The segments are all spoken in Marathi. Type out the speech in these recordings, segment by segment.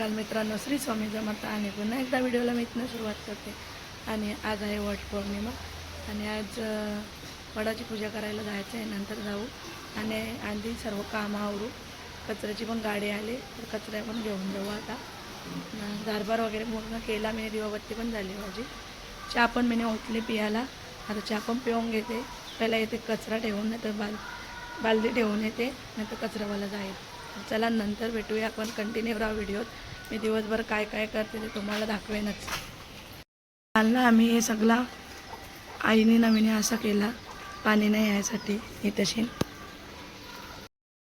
नमस्कार मित्रांनो श्री स्वामी जमता आणि पुन्हा एकदा व्हिडिओला मी इथनं सुरुवात करते. आणि आज आहे वट पौर्णिमा. आणि आज वडाची पूजा करायला जायचं आहे नंतर जाऊ. आणि आधी सर्व कामं आवरू. कचऱ्याची पण गाडी आली तर कचऱ्या पण घेऊन जाऊ आता. गारभार वगैरे पूर्ण केला मी दिवाबत्ती पण झाली माझी. चहा पण मी ओतली पियाला. आता चहा पण पिऊन घेते. पहिला येते कचरा ठेवून नाही तर बाल बालदी ठेवून येते नाही तर कचरावाला जाईल. चला नंतर भेटूया आपण. कंटिन्यू राहा व्हिडिओत मी दिवसभर काय काय करते ते तुम्हाला दाखवेनच. काल ना आम्ही हे सगळा. आईने नवीन असा केला. पाणी नाही यायसाठी ही तशी.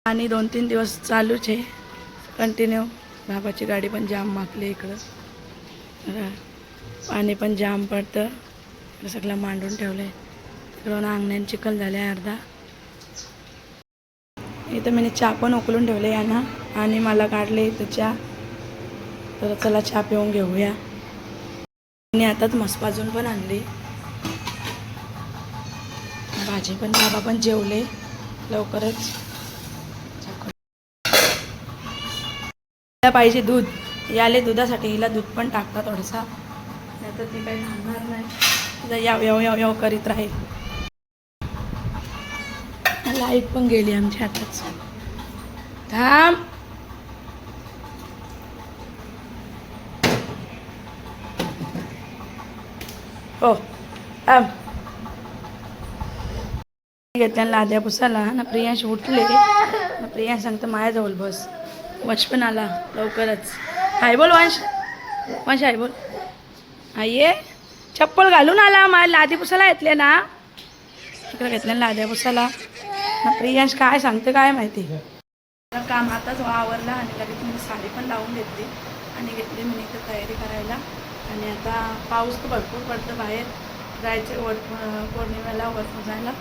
पाणी दोन तीन दिवस चालूच आहे. कंटिन्यू बाबाची गाडी पण जाम मागली इकडं. पाणी पण जाम पडतं. सगळं मांडून ठेवलं आहे तिकडून अंगण्यान चिखल झाले आहे अर्धा. इथं मी चहा पण उकलून ठेवले यांना. आणि मला काढले इथं चहा. तर चला चहा पिऊन घेऊया. आणि आताच मस्त भाजून पण आणली. भाजी पण बाबा पण जेवले. लवकरच. पाहिजे दूध. याले दुधासाठी हिला दूध पण टाकता थोडासा. नाही तर ती काही थांबणार नाही. याव याव याव याव करीत राहील. लाइट पण गेली आमच्या हातात थांब. हो थांब. घेतल्या लाद्या पुसाला ना प्रियांश उठले. ना प्रियांश सांगतं माझ्याजवळ बस. वंश पण आला लवकरच. हाय बोल वंश. वंश हाय बोल. हाय चप्पल घालून आला. माझ्या लादी पुसाला घेतले ना. तिकडे घेतल्या लाद्या पुसाला प्रियांश काय सांगते काय माहिती? मला काम आताच आवरलं आणि लगेच मी साडी पण लावून घेतली आणि घेतली मी इथं तयारी करायला. आणि आता पाऊस तर भरपूर पडतं बाहेर. जायचं वर पौर्णिमेला वर जायला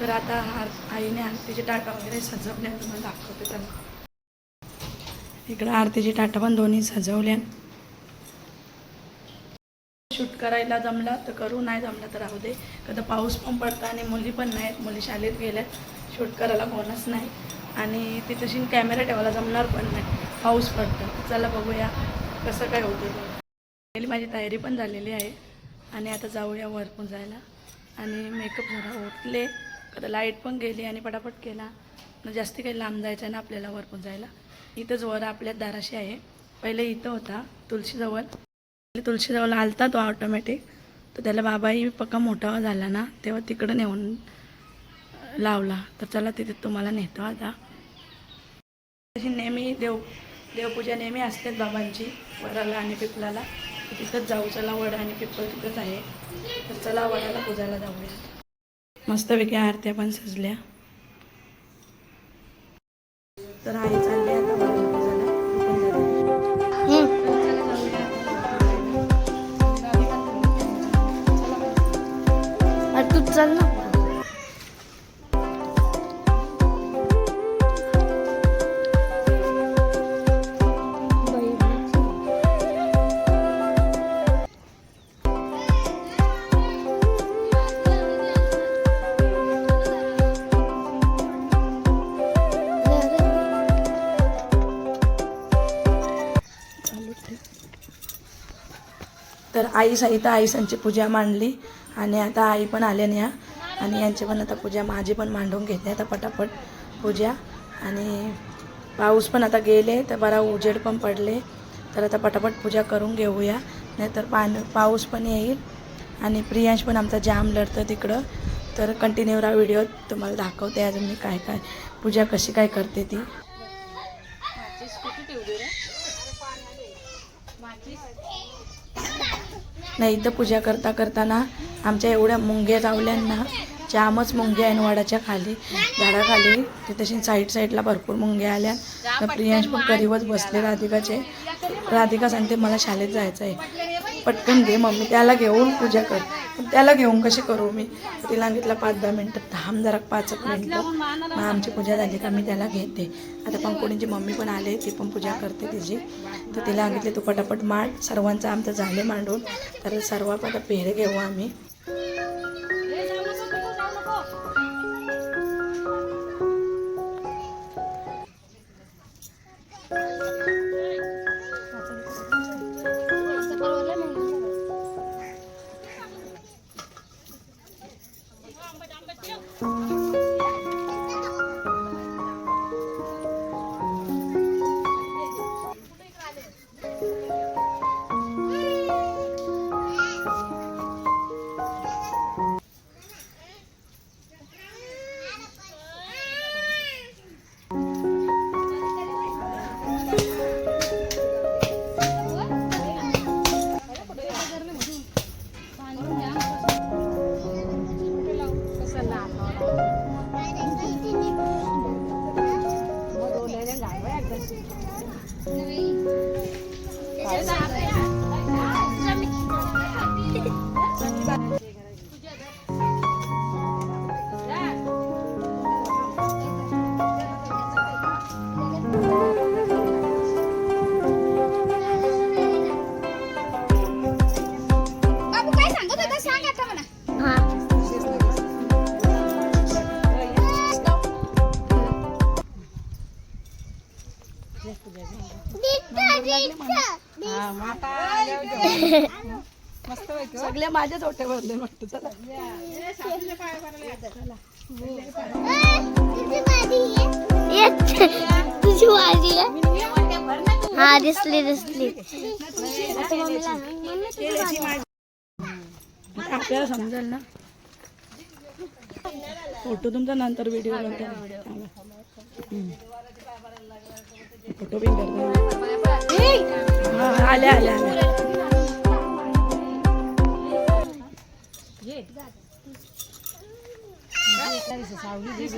तर आता हार आईने आरतीचे टाटा वगैरे सजवले तुम्हाला दाखवते त्यांना इकडं आरतीचे टाटा पण दोन्ही सजवल्या शूट करायला जमला तर करू नाही जमलं तर राहू दे. कदा पाऊस पण पडतं आणि मुली पण नाहीत मुली शाळेत गेल्यात. शूट करायला कोणच नाही. आणि ती तशी कॅमेरा ठेवायला जमणार पण नाही. पाऊस पडतो चला बघूया कसं काय होतं ते. माझी तयारी पण झालेली आहे. आणि आता जाऊया वर पण जायला आणि मेकअप जरा उठले आता लाइट पण गेली आणि पटापट केला. जास्ती काही लांब जायचं आहे ना आपल्याला वर पण जायला इथंच वर आपल्या दाराशी आहे. पहिले इथं होता तुळशीजवळ. तुळशीजवळ आलता तो ऑटोमॅटिक तर त्याला बाबाही पक्का मोठा झाला ना तेव्हा तिकडं नेऊन लावला तर चला तिथे तुम्हाला नेतो आता. तशी नेहमी देव देवपूजा नेहमी असतेच बाबांची वडाला आणि पिपलाला तिथंच जाऊ चला वड आणि पिपल तिथंच आहे. तर चला वडाला पूजायला जाऊया. मस्तपैकी आरत्या पण सजल्या. तर आई चालली आता वडाला तू चल ना. तर आई सहित आई सांची पूजा मांडली आणि आता आई पण आल्या न्या. आणि यांची पण आता पूजा माझी पण मांडून घेते आता पटापट पूजा. आणि पाऊस पण आता गेले तर बरा उजेड पण पडले. तर आता पटापट पूजा करून घेऊया. नाहीतर पाणी पाऊस पण येईल. आणि प्रियांश पण आमचा जाम लढतं तिकडं. तर कंटिन्यू राहा व्हिडिओ तुम्हाला दाखवते अजून मी काय काय पूजा कशी काय करते ती. नाही इथं पूजा करता करताना आमच्या एवढ्या मुंग्या जावल्यांना जामच मुंग्या आहे वाडाच्या खाली. झाडाखाली. ते तशी साईड साईडला भरपूर मुंग्या आल्या. तर प्रियांश पण करीवच बसले राधिकाचे. राधिका सांगते मला शाळेत जायचं आहे पटकन घे मम्मी त्याला घेऊन पूजा कर. पण त्याला घेऊन कशी करू मी? तिला सांगितलं पाच दहा मिनटं थांब जरा पाच एक मिनटं. मग आमची पूजा झाली का मी त्याला घेते. आता पंकुणीची मम्मी पण आले ती पण पूजा करते तिची. तर तिला सांगितले तू पटापट मांड सर्वांचं आमचं झाले मांडून तर सर्वात आता पेरे घेऊ आम्ही. सगळे माझ्याच होते भरले वाटतं. चला. तुझी वाजी आहे हा दिसली दिसली. आपल्याला समजेल ना? फोटो तुमचा नंतर व्हिडिओ फोटो बिन करता हा! आले आले आले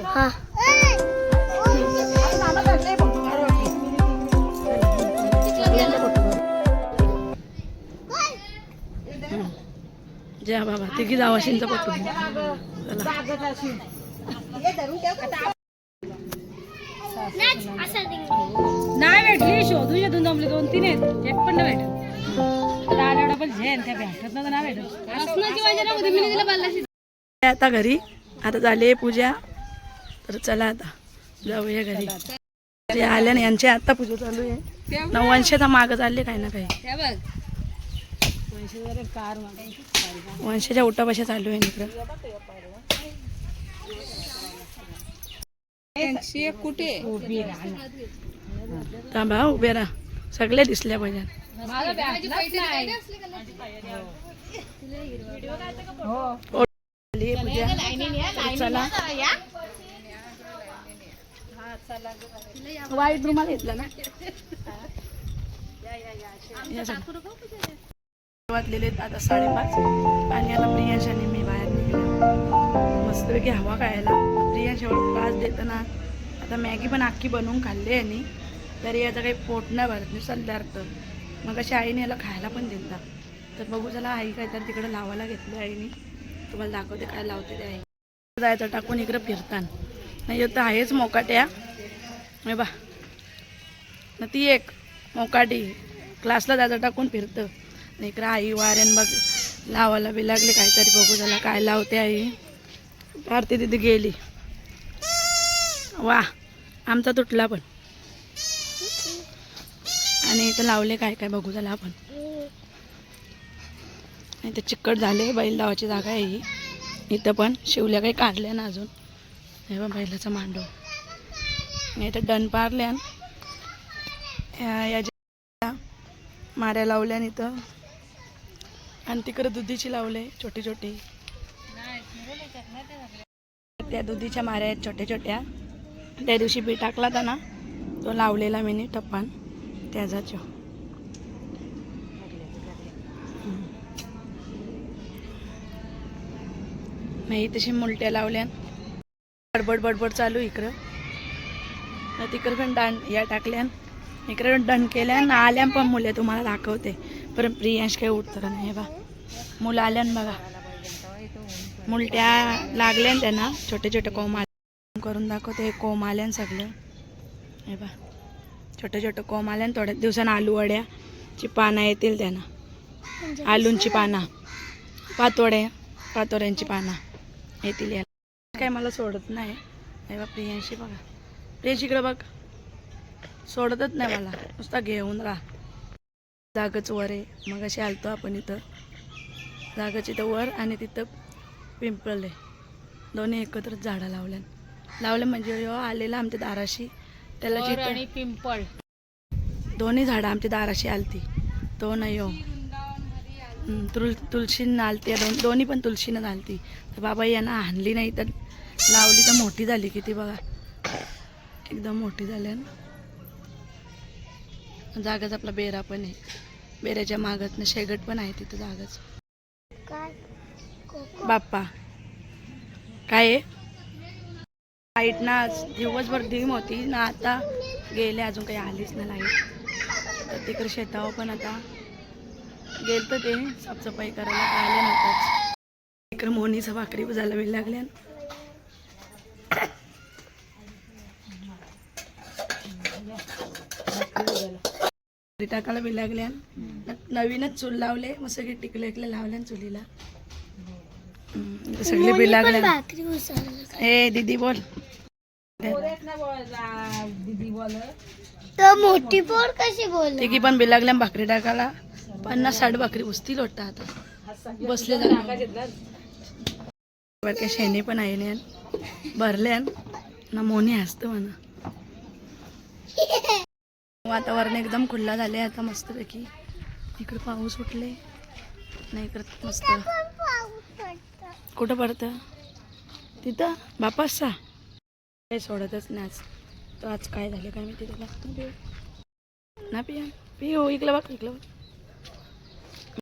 हा. जय बाबा तिघी जावाशींचा फोटो चला. असं दे. नाही भेटली शोधू शोधून जमले दोन तीन आहेत. एक पण नाही भेटत. आता आल्या डबल झेन त्या भेटत नव्हतं नाही भेटत. असण्याची माझ्या ना मी तिला बल्लाशी आता घरी. आता झाली पूजा. तर चला आता जाऊया घरी. जे आल्या ना यांची आता पूजा चालू आहे. नववंशचा मागं चालले काही ना काही. वंशाच्या उठापाशा चालू आहे इकडं कुठे? थांबा हा, उभे राहा. सगळे दिसल्या पाहिजे हो. चला वाईट रुमाल घेतला ना. वाजलेले आता साडेपाच. पाणी आता प्रियांश आणि मी बाहेर निघलो. मस्तपैकी हवा खायला. प्रियांश एवढं त्रास देताना. आता मॅगी पण अख्खी बनवून खाल्ली आणि तरी याचा काही पोट नाही भरत नाही सल्लार्थ मग अशी आईने याला खायला पण देतात तर बघू चला आई काय तर तिकडं लावायला घेतली आईने. तुम्हाला दाखवते काय लावते ते आई. जायचं टाकून इकडं फिरतान. नाही तर आहेच मोकाट्या. हे बा. ना ती एक मोकाटी. क्लासला जायचं टाकून फिरतं. नाही इकडं आई वाऱ्यान बघ लावायला बी लागले काहीतरी. बघू झाला काय लावते आई. आरती तिथे गेली. वा आमचा तुटला पण. आणि इथं लावले काय काय बघू त्याला आपण. आणि ते चिकट झाले बैल लावायची जागा आहे ही. इथं पण शिवल्या काही काढल्या ना अजून. हे बघ बैलाचा मांडव. आणि इथं डन पारल्यान या या ज्या माऱ्या लावल्यान इथं. आणि तिकडं दुधीची लावले छोटी छोटी. त्या दुधीच्या माऱ्या आहेत छोट्या छोट्या. त्या दिवशी बी टाकला होता ना तो लावलेला मी टप्पान. त्याचा नाही तशी मुलट्या लावल्या बडबड बडबड चालू इकडं. तिकडं पण डान या टाकल्यान इकडं पण दंड केल्यान आल्यान पण मुले तुम्हाला दाखवते. पण प्रियांश काही उठतं नाही बा. मुलं आल्यान बघा. मुलट्या लागल्यान त्यांना छोटे छोटे कोंब आले करून दाखवते हे कोंब आल्यान सगळं. हे बा. छोटे छोटे कोंब आल्यान थोड्या दिवसानं आलू वड्याची पानं येतील त्यांना. आलूंची पानं. पातोड्या पातोड्यांची पानं येतील याला. काय मला सोडत नाही. हे बा प्रियांशी बघा. प्रियांशी इकडं बघ. सोडतच नाही मला. नुसता घेऊन राहा. जागच वर आहे. मग अशी आलतो आपण इथं. जागच इथं वर आणि तिथं पिंपळ आहे दोन्ही एकत्रच झाडं लावल्या लावले म्हणजे आलेला आमच्या दाराशी. त्याला वर जिथं आणि पिंपळ. दोन्ही झाडं आमच्या दाराशी आलती. तो नाही हो. हं, तुल तुळशीनं आलती. दोन दोन्ही पण तुळशीनं आलती. तर बाबा यांना आणली नाही तर लावली तर मोठी झाली किती बघा. एकदम मोठी झाली आहे ना. जागाच आपला बेरा पण आहे. बेऱ्याच्या मागतनं शेगट पण आहे तिथं जागाच. बाप्पा. काय आहे? लाइट ना दिवसभर डिम होती ना आता गेले अजून काही आलीच ना लाइट तर तिकडे शेतावर पण आता गेल तर ते साफसफाई करायला आले नव्हताच इकडे मोनीचं भाकरी झाला वेळ लागल्या भाकरी टाकायला बी लागल्या नवीनच चूल लावले मग सगळे टिकले इकले लावल्या चुलीला. सगळे बी लागल्या भाकरी उसळली ए दीदी बोल. दीदी बोल तर मोठी पोर कशी बोल तिघी पण बी लागल्या भाकरी टाकायला. पन्नास साठ भाकरी उचतील वाटतं आता. बसले काय शेणी पण आहे ने भरल्यान ना मोनी असतं म्हणा. वातावरण एकदम खुल्ला झाले आता मस्तपैकी. इकडे पाऊस उठले नाही इकडं मस्त. कुठं पडतं? तिथं? बापासा काही सोडतच नाही आज. तर आज काय झालं काय मी तिथे लागतो ना पिया. पिऊ इकडं बघ इकडं बघ.